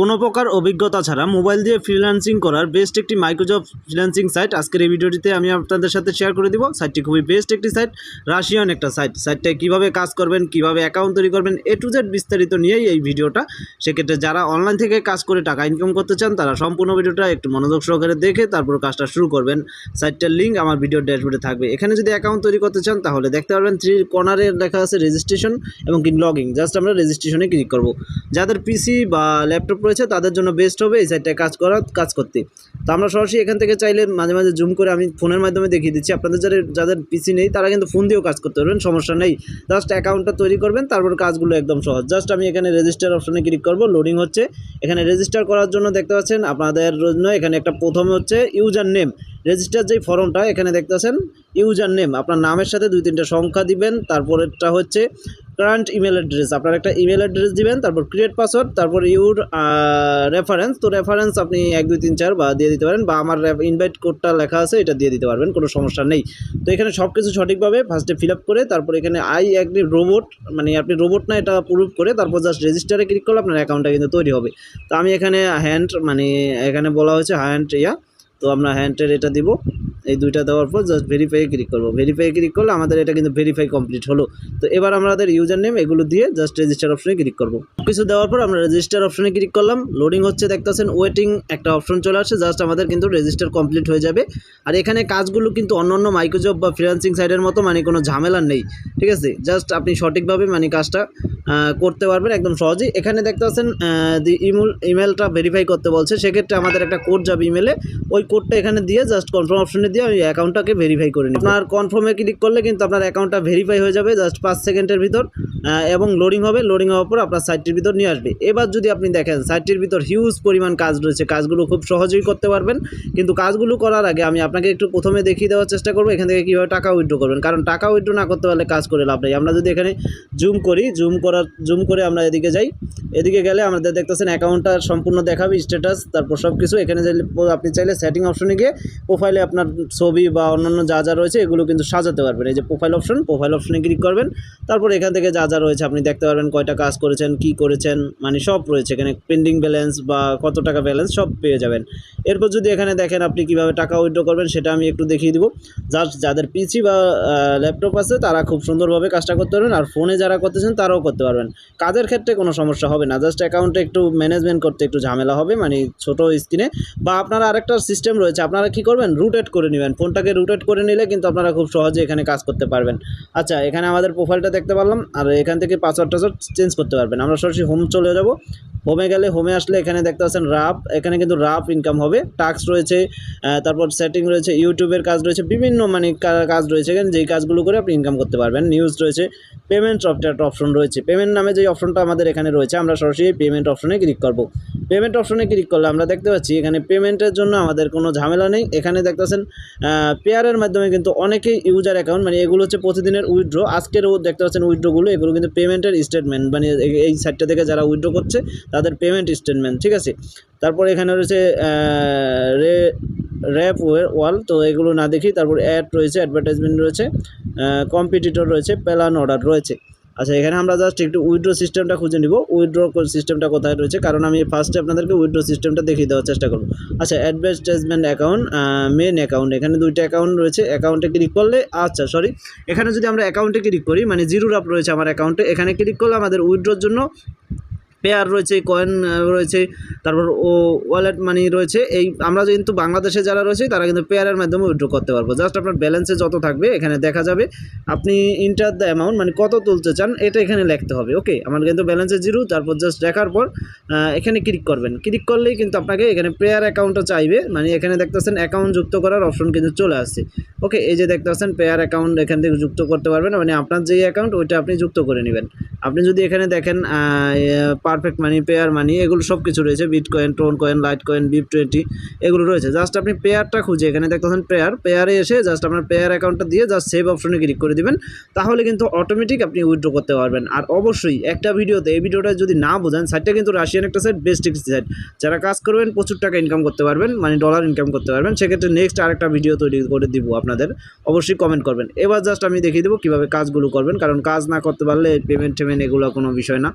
কোনো প্রকার অভিজ্ঞতা ছাড়া মোবাইল দিয়ে ফ্রিল্যান্সিং করার বেস্ট একটি মাইক্রোজব ফ্রিল্যান্সিং সাইট আজকের এই ভিডিওটিতে আমি আপনাদের সাথে শেয়ার করে দিব। সাইটটি খুবই বেস্ট একটি সাইট রাশিয়ান একটা সাইট সাইটটায় কীভাবে কাজ করবেন, কীভাবে অ্যাকাউন্ট তৈরি করবেন এ টু জেড বিস্তারিত নিয়েই এই ভিডিওটা। সেক্ষেত্রে যারা অনলাইন থেকে কাজ করে টাকা ইনকাম করতে চান, তারা সম্পূর্ণ ভিডিওটা একটু মনোযোগ সহকারে দেখে তারপর কাজটা শুরু করবেন। সাইটটার লিঙ্ক আমার ভিডিওর ড্যাশবোর্ডে থাকবে। এখানে যদি অ্যাকাউন্ট তৈরি করতে চান, তাহলে দেখতে পারবেন থ্রি কর্নারে লেখা আছে রেজিস্ট্রেশন এবং কি লগিং জাস্ট আমরা রেজিস্ট্রেশনে ক্লিক করব। যাদের পিসি বা ল্যাপটপ রয়েছে তাদের জন্য বেস্ট হবে, এই সাইটটায় কাজ করা, কাজ করতে। তো আমরা সরাসরি এখান থেকে চাইলে মাঝে মাঝে জুম করে আমি ফোনের মাধ্যমে দেখিয়ে দিচ্ছি। আপনাদের যাদের যাদের পিসি নেই, তারা কিন্তু ফোন দিয়েও কাজ করতে পারবেন, সমস্যা নেই। জাস্ট অ্যাকাউন্টটা তৈরি করবেন, তারপর কাজগুলো একদম সহজ। জাস্ট আমি এখানে রেজিস্টার অপশনে ক্লিক করব লোডিং হচ্ছে। এখানে রেজিস্টার করার জন্য দেখতে পাচ্ছেন, আপনাদের জন্য এখানে একটা প্রথমে হচ্ছে ইউজার নেম রেজিস্টার যেই ফর্মটা এখানে দেখতে পাচ্ছেন ইউজার নেম আপনার নামের সাথে দুই তিনটা সংখ্যা দিবেন, তারপরেরটা হচ্ছে কারেন্ট ইমেল অ্যাড্রেস আপনার একটা ইমেল অ্যাড্রেস দিবেন, তারপর ক্রিয়েট পাসওয়ার্ড তারপর ইউর রেফারেন্স তো রেফারেন্স আপনি এক, দুই, তিন, চার বা দিয়ে দিতে পারেন, বা আমার ইনভাইট কোডটা লেখা আছে, এটা দিয়ে দিতে পারবেন, কোনো সমস্যা নেই। তো এখানে সব কিছু সঠিকভাবে ফার্স্টে ফিল আপ করে, তারপর এখানে আই একটি রোবট মানে আপনি রোবট না, এটা প্রুভ করে, তারপর জাস্ট রেজিস্টারে ক্লিক করলে আপনার অ্যাকাউন্টটা কিন্তু তৈরি হবে। তো আমি এখানে হ্যান্ড মানে এখানে বলা হয়েছে হ্যান্ড ইয়া। তো আমরা হ্যান্ডের এটা দিব। এই দুইটা দেওয়ার পর জাস্ট ভেরিফাই ক্লিক করব। ভেরিফাই ক্লিক করলে আমাদের এটা কিন্তু ভেরিফাই কমপ্লিট হলো। তো এবার আমাদের ইউজার নেম এগুলো দিয়ে জাস্ট রেজিস্টার অপশনে ক্লিক করব। কিছু দেওয়ার পর আমরা রেজিস্টার অপশনে ক্লিক করলাম। লোডিং হচ্ছে দেখতেছেন ওয়েটিং একটা অপশন চলে আসছে জাস্ট আমাদের কিন্তু রেজিস্টার কমপ্লিট হয়ে যাবে। আর এখানে কাজগুলো কিন্তু অন্য অন্য মাইক্রোজব বা ফ্রিলান্সিং সাইটের মতো মানে কোনো ঝামেলা নেই। ঠিক আছে? জাস্ট আপনি সঠিকভাবে মানে কাজটা করতে পারবেন একদম সহজেই। এখানে দেখতে পাচ্ছেন ইমেল ইমেলটা ভেরিফাই করতে বলছে। সেক্ষেত্রে আমাদের একটা কোড যাবে ইমেলে ওই কোডটা এখানে দিয়ে জাস্ট কনফার্ম অপশনে দিয়ে আমি অ্যাকাউন্টটাকে ভেরিফাই করে নিই আপনার কনফার্মে ক্লিক করলে কিন্তু আপনার অ্যাকাউন্টটা ভেরিফাই হয়ে যাবে জাস্ট পাঁচ সেকেন্ডের ভিতর এবং লোডিং হবে লোডিং হওয়ার পর আপনার সাইটটির ভিতর নিয়ে আসবে। এবার যদি আপনি দেখেন সাইটটির ভিতর হিউজ পরিমাণ কাজ রয়েছে, কাজগুলো খুব সহজেই করতে পারবেন। কিন্তু কাজগুলো করার আগে আমি আপনাকে একটু প্রথমে দেখিয়ে দেওয়ার চেষ্টা করব, এখান থেকে কীভাবে টাকা উইথড্র করবেন। কারণ টাকা উইথড্র না করতে পারলে কাজ করে লাভ নেই। আমরা যদি এখানে জুম করি জুম করার জুম করে আমরা এদিকে যাই। এদিকে গেলে আমাদের দেখতেছেন অ্যাকাউন্টটা সম্পূর্ণ দেখাবে স্ট্যাটাস তারপর সব কিছু এখানে আপনি চাইলে সেটিং অপশনে গিয়ে প্রোফাইলে আপনার ছবি বা অন্যান্য যা যা রয়েছে এগুলো কিন্তু সাজাতে পারবেন। এই যে প্রোফাইল অপশন প্রোফাইল অপশনে ক্লিক করবেন। তারপর এখান থেকে যা যা রয়েছে আপনি দেখতে পারবেন কয়টা কাজ করেছেন, কি করেছেন মানে সব রয়েছে। এখানে পেন্ডিং ব্যালেন্স বা কত টাকা ব্যালেন্স সব পেয়ে যাবেন। এরপর যদি এখানে দেখেন আপনি কীভাবে টাকা উইথড্র করবেন, সেটা আমি একটু দেখিয়ে দিব। জাস্ট যাদের পিসি বা ল্যাপটপ আছে, তারা খুব সুন্দরভাবে কাজটা করতে পারবেন। আর ফোনে যারা করতেছেন, তারাও করতে পারবেন। কাজের ক্ষেত্রে কোনো সমস্যা হবে না। জাস্ট অ্যাকাউন্টে একটু ম্যানেজমেন্ট করতে একটু ঝামেলা হবে মানে ছোট স্ক্রিনে বা আপনারা আরেকটা সিস্টেম রয়েছে, আপনারা কি করবেন? রুটেট করে নেবেন। ফোনটাকে রুটেট করে নিলে কিন্তু আপনারা খুব সহজে এখানে কাজ করতে পারবেন। আচ্ছা এখানে আমাদের প্রোফাইলটা দেখতে পারলাম, আর এখান থেকে পাসওয়ার্ড টাসওয়ার্ড চেঞ্জ করতে পারবেন। আমরা সরাসরি হোম চলে যাব। হোমে গেলে হোমে আসলে এখানে দেখতে পাচ্ছেন রাফ এখানে কিন্তু রাফ ইনকাম হবে। টাস্ক রয়েছে তারপর সেটিং রয়েছে ইউটিউবের কাজ রয়েছে, বিভিন্ন মানে কাজ রয়েছে এখানে, যেই কাজগুলো করে আপনি ইনকাম করতে পারবেন। নিউজ রয়েছে পেমেন্ট একটা অপশন রয়েছে। পেমেন্ট নামে যে অপশনটা আমাদের এখানে রয়েছে, আমরা সরাসরি পেমেন্ট অপশনে ক্লিক করব। পেমেন্ট অপশনে ক্লিক করলে আমরা দেখতে পাচ্ছি, এখানে পেমেন্টের জন্য আমাদের কোনো ঝামেলা নেই। এখানে দেখতে পাচ্ছেন পেয়ারের মাধ্যমে কিন্তু অনেকেই ইউজার অ্যাকাউন্ট মানে এগুলো হচ্ছে প্রতিদিনের উইথড্র আজকেরও দেখতে পাচ্ছেন উইড্রোগুলো এগুলো কিন্তু পেমেন্টের স্টেটমেন্ট মানে এই- সাইটটা থেকে যারা উইথড্র করছে, তাদের পেমেন্ট স্টেটমেন্ট ঠিক আছে? তারপর এখানে রয়েছে রে র্যাপ ওয়াল তো এগুলো না দেখি। তারপর অ্যাড রয়েছে অ্যাডভার্টাইজমেন্ট রয়েছে কম্পিটিটর রয়েছে প্যালান অর্ডার রয়েছে। আচ্ছা এখানে আমরা জাস্ট একটু উইড্রো সিস্টেমটা খুঁজে নিব। উইড্রো সিস্টেমটা কোথায় রয়েছে? কারণ আমি ফার্স্টে আপনাদেরকে উইড্রো সিস্টেমটা দেখিয়ে দেওয়ার চেষ্টা করব। আচ্ছা অ্যাডভার্টাইজমেন্ট অ্যাকাউন্ট মেন অ্যাকাউন্ট এখানে দুইটা অ্যাকাউন্ট রয়েছে। অ্যাকাউন্টে ক্লিক করলে আচ্ছা সরি এখানে যদি আমরা অ্যাকাউন্টে ক্লিক করি মানে জিরো রাপ রয়েছে আমার অ্যাকাউন্টে এখানে ক্লিক করলে আমাদের উইড্রোর জন্য পেয়ার রয়েছে কয়েন রয়েছে, তারপর ও ওয়ালেট মানি রয়েছে। এই আমরা কিন্তু বাংলাদেশে যারা রয়েছে, তারা কিন্তু পেয়ারের মাধ্যমে উইথড্র করতে পারব। জাস্ট আপনার ব্যালেন্সে যত থাকবে, এখানে দেখা যাবে আপনি ইন্টার দ্য অ্যামাউন্ট মানে কত তুলতে চান, এটা এখানে লিখতে হবে ওকে আমার কিন্তু ব্যালেন্সে জিরো তারপর জাস্ট দেখার পর এখানে ক্লিক করবেন। ক্লিক করলেই কিন্তু আপনাকে এখানে পেয়ার অ্যাকাউন্টটা চাইবে মানে এখানে দেখতেছেন অ্যাকাউন্ট যুক্ত করার অপশন কিন্তু চলে আসছে। ওকে এই যে দেখতে পাচ্ছেন পেয়ার অ্যাকাউন্ট এখান থেকে যুক্ত করতে পারবেন মানে আপনার যেই অ্যাকাউন্ট ওইটা আপনি যুক্ত করে নেবেন। আপনি যদি এখানে দেখেন পারফেক্ট মানি পেয়ার মানি এগুলো সব কিছু রয়েছে bitcoin Toncoin Litecoin BEP twenty এগুলো রয়েছে। জাস্ট আপনি পেয়ারটা খুঁজে, এখানে দেখতেছেন পেয়ার পেয়ারে এসে জাস্ট আপনার পেয়ার অ্যাকাউন্টটা দিয়ে জাস্ট সেভ অপশনে ক্লিক করে দিবেন, তাহলে কিন্তু অটোমেটিক আপনি উইথড্র করতে পারবেন। আর অবশ্যই একটা ভিডিওতে, এই ভিডিওটা যদি না বোঝেন সাইটটা কিন্তু রাশিয়ান একটা সাইট বেস্ট সাইট যারা কাজ করবেন, প্রচুর টাকা ইনকাম করতে পারবেন মানে ডলার ইনকাম করতে পারবেন, সেক্ষেত্রে নেক্সট আরেকটা ভিডিও তৈরি করে দিব আপনাদের। অবশ্যই কমেন্ট করবেন। এবার জাস্ট আমি দেখিয়ে দেবো কীভাবে কাজগুলো করবেন, কারণ কাজ না করতে পারলে পেমেন্ট টেমেন্ট এগুলো কোনো বিষয় না।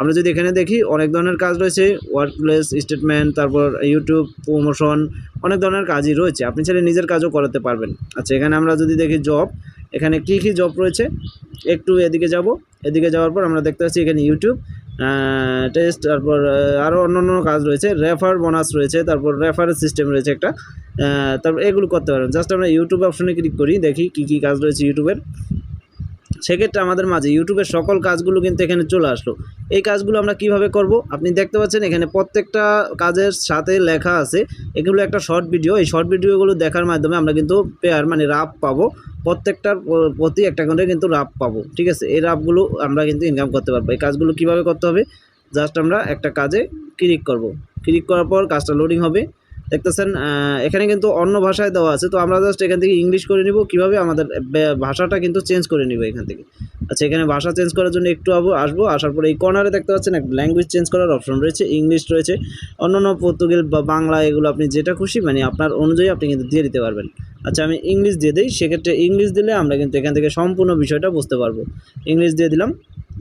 আমরা যদি এখানে দেখি, অনেক ধরনের কাজ রয়েছে ওয়ার্ক প্লেস স্টেটমেন্ট তারপর ইউটিউব প্রমোশন অনেক ধরনের কাজই রয়েছে। আপনি চাইলে নিজের কাজও করাতে পারবেন। আচ্ছা এখানে আমরা যদি দেখি জব এখানে কী কী জব রয়েছে? একটু এদিকে যাব, এদিকে যাওয়ার পর আমরা দেখতে পাচ্ছি এখানে ইউটিউব টেস্ট তারপর আরও অন্য অন্য কাজ রয়েছে রেফার বোনাস রয়েছে, তারপর রেফারের সিস্টেম রয়েছে একটা তারপর এগুলো করতে পারবেন জাস্ট আমরা ইউটিউব অপশনে ক্লিক করি, দেখি কী কী কাজ রয়েছে ইউটিউবের সেক্ষেত্রে আমাদের মাঝে ইউটিউবের সকল কাজগুলো কিন্তু এখানে চলে আসলো। এই কাজগুলো আমরা কীভাবে করব? আপনি দেখতে পাচ্ছেন এখানে প্রত্যেকটা কাজের সাথে লেখা আছে। এগুলো একটা শর্ট ভিডিও এই শর্ট ভিডিওগুলো দেখার মাধ্যমে আমরা কিন্তু পেয়ার মানে রাপ পাবো। প্রত্যেকটার প্রতি একটা করে কিন্তু রাপ পাবো। ঠিক আছে? এই রাপগুলো আমরা কিন্তু ইনকাম করতে পারব। এই কাজগুলো কীভাবে করতে হবে? জাস্ট আমরা একটা কাজে ক্লিক করব। ক্লিক করার পর কাজটা লোডিং হবে। দেখতেছেন এখানে কিন্তু অন্য ভাষায় দেওয়া আছে, তো আমরা জাস্ট এখান থেকে ইংলিশ করে নিব। কীভাবে আমাদের ভাষাটা কিন্তু চেঞ্জ করে নিব এখান থেকে। আচ্ছা এখানে ভাষা চেঞ্জ করার জন্য একটু আবো, আসব। আসার পরে এই কর্নারে দেখতে পাচ্ছেন, এক ল্যাঙ্গুয়েজ চেঞ্জ করার অপশন রয়েছে ইংলিশ রয়েছে। অন্যান্য পর্তুগিল বা বাংলা এগুলো আপনি যেটা খুশি মানে আপনার অনুযায়ী আপনি কিন্তু দিয়ে দিতে পারবেন। আচ্ছা আমি ইংলিশ দিয়ে দিই, সেক্ষেত্রে ইংলিশ দিলে আমরা কিন্তু এখান থেকে সম্পূর্ণ বিষয়টা বুঝতে পারব। ইংলিশ দিয়ে দিলাম।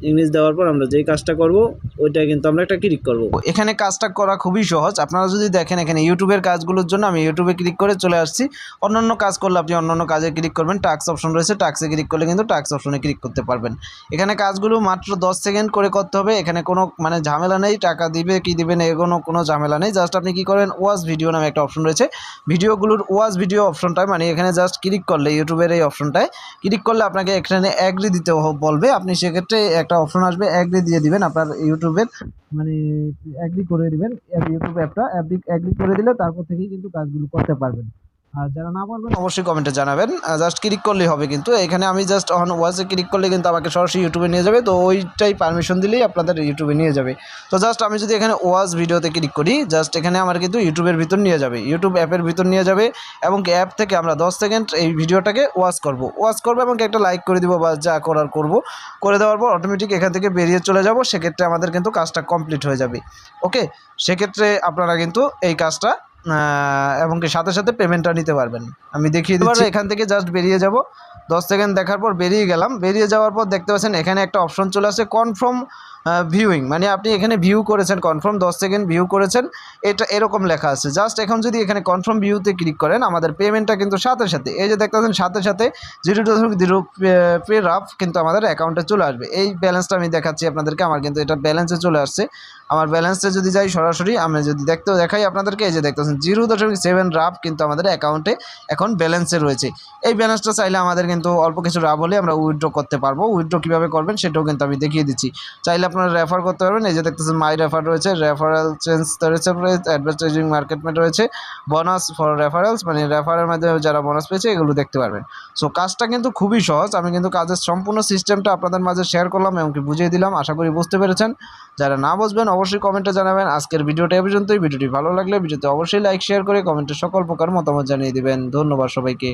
ইংলিশ দেওয়ার পর আমরা যেই কাজটা করব, ওইটা কিন্তু আমরা একটা ক্লিক করব। এখানে কাজটা করা খুবই সহজ। আপনারা যদি দেখেন এখানে ইউটিউবের কাজগুলোর জন্য আমি ইউটিউবে ক্লিক করে চলে আসছি। অন্যান্য কাজ করলে আপনি অন্যান্য কাজে ক্লিক করবেন। টাক্স অপশন রয়েছে। টাক্সে ক্লিক করলে কিন্তু টাক্স অপশনে ক্লিক করতে পারবেন। এখানে কাজগুলো মাত্র দশ সেকেন্ড করে করতে হবে। এখানে কোনো মানে ঝামেলা নেই। টাকা দিবে কি দিবে না, এগুলো কোনো ঝামেলা নেই। জাস্ট আপনি কি করেন ওয়াচ ভিডিও নামে একটা অপশন রয়েছে। ভিডিওগুলোর ওয়াচ ভিডিও অপশনটায় মানে এখানে জাস্ট ক্লিক করলে ইউটিউবের এই অপশনটায় ক্লিক করলে আপনাকে এখানে অ্যাগ্রি দিতে বলবে। আপনি সেক্ষেত্রে একটা অপশন আসবে অ্যাগ্রি দিয়ে দিবেন আপনার ইউটিউবের মানে অ্যাগ্রি করে দিবেন ইউটিউব অ্যাপটা অ্যাগ্রি করে দিলে তারপর থেকেই কিন্তু কাজগুলো করতে পারবেন। আর যারা না অবশ্যই কমেন্টে জানাবেন। জাস্ট ক্লিক করলেই হবে কিন্তু। এখানে আমি জাস্ট অন ওয়াচে ক্লিক করলে কিন্তু আমাকে সরাসরি ইউটিউবে নিয়ে যাবে। তো ওইটাই পারমিশন দিলেই আপনাদের ইউটিউবে নিয়ে যাবে। তো জাস্ট আমি যদি এখানে ওয়াচ ভিডিওতে ক্লিক করি জাস্ট এখানে আমার কিন্তু ইউটিউবের ভিতর নিয়ে যাবে। ইউটিউব অ্যাপের ভিতর নিয়ে যাবে এবং অ্যাপ থেকে আমরা দশ সেকেন্ড এই ভিডিওটাকে ওয়াচ করব। ওয়াচ করব এবং একটা লাইক করে দিব বা যা করার করব। করে দেওয়ার পর অটোমেটিক এখান থেকে বেরিয়ে চলে যাব। সেক্ষেত্রে আমাদের কিন্তু কাজটা কমপ্লিট হয়ে যাবে। ওকে সেক্ষেত্রে আপনারা কিন্তু এই কাজটা এবং কি সাথে সাথে পেমেন্টটা নিতে পারবেন। আমি দেখিয়ে দিচ্ছি। এখান থেকে জাস্ট বেরিয়ে যাব। দশ সেকেন্ড দেখার পর বেরিয়ে গেলাম। বেরিয়ে যাওয়ার পর দেখতে পাচ্ছেন এখানে একটা অপশন চলে আসে। কনফার্ম ভিউইং মানে আপনি এখানে ভিউ করেছেন কনফার্ম দশ সেকেন্ড ভিউ করেছেন, এটা এরকম লেখা আছে। জাস্ট এখন যদি এখানে কনফার্ম ভিউতে ক্লিক করেন, আমাদের পেমেন্টটা কিন্তু সাথে সাথে, এই যে দেখতে পাচ্ছেন সাথে সাথে জিরো দশমিক জিরো পে রাফ কিন্তু আমাদের অ্যাকাউন্টে চলে আসবে। এই ব্যালেন্সটা আমি দেখাচ্ছি আপনাদেরকে, আমার কিন্তু এটা ব্যালেন্সে চলে আসছে। আমার ব্যালেন্সে যদি যাই সরাসরি, আমি যদি দেখতে দেখাই আপনাদেরকে, এই যে দেখতেছেন জিরো দশমিক সেভেন রাফ কিন্তু আমাদের অ্যাকাউন্টে এখন ব্যালেন্সে রয়েছে। এই ব্যালেন্সটা চাইলে আমাদের কিন্তু অল্প কিছু রাফ হলে আমরা উইথড্র করতে পারব। উইথড্র কীভাবে করবেন, সেটাও কিন্তু আমি দেখিয়ে দিচ্ছি। চাইলে আপনারা রেফার করতে পারবেন। এই যে দেখতেছেন মাই রেফার রয়েছে রেফারেল চেঞ্জ রয়েছে অ্যাডভার্টাইজিং মার্কেটমেন্ট রয়েছে বোনাস ফর রেফারেলস মানে রেফারের মাধ্যমে যারা বোনাস পেয়েছে, এগুলো দেখতে পারবেন। সো কাজটা কিন্তু খুবই সহজ। আমি কিন্তু কাজের সম্পূর্ণ সিস্টেমটা আপনাদের মাঝে শেয়ার করলাম এবং কি বুঝিয়ে দিলাম। আশা করি বুঝতে পেরেছেন। যারা না বুঝবেন, অবশ্যই কমেন্টে জানাবেন। আজকের ভিডিওটা এ পর্যন্তই। ভিডিওটি ভালো লাগলে ভিডিওতে অবশ্যই লাইক শেয়ার করে কমেন্টে সকল প্রকার মতামত জানিয়ে দিবেন। ধন্যবাদ সবাইকে।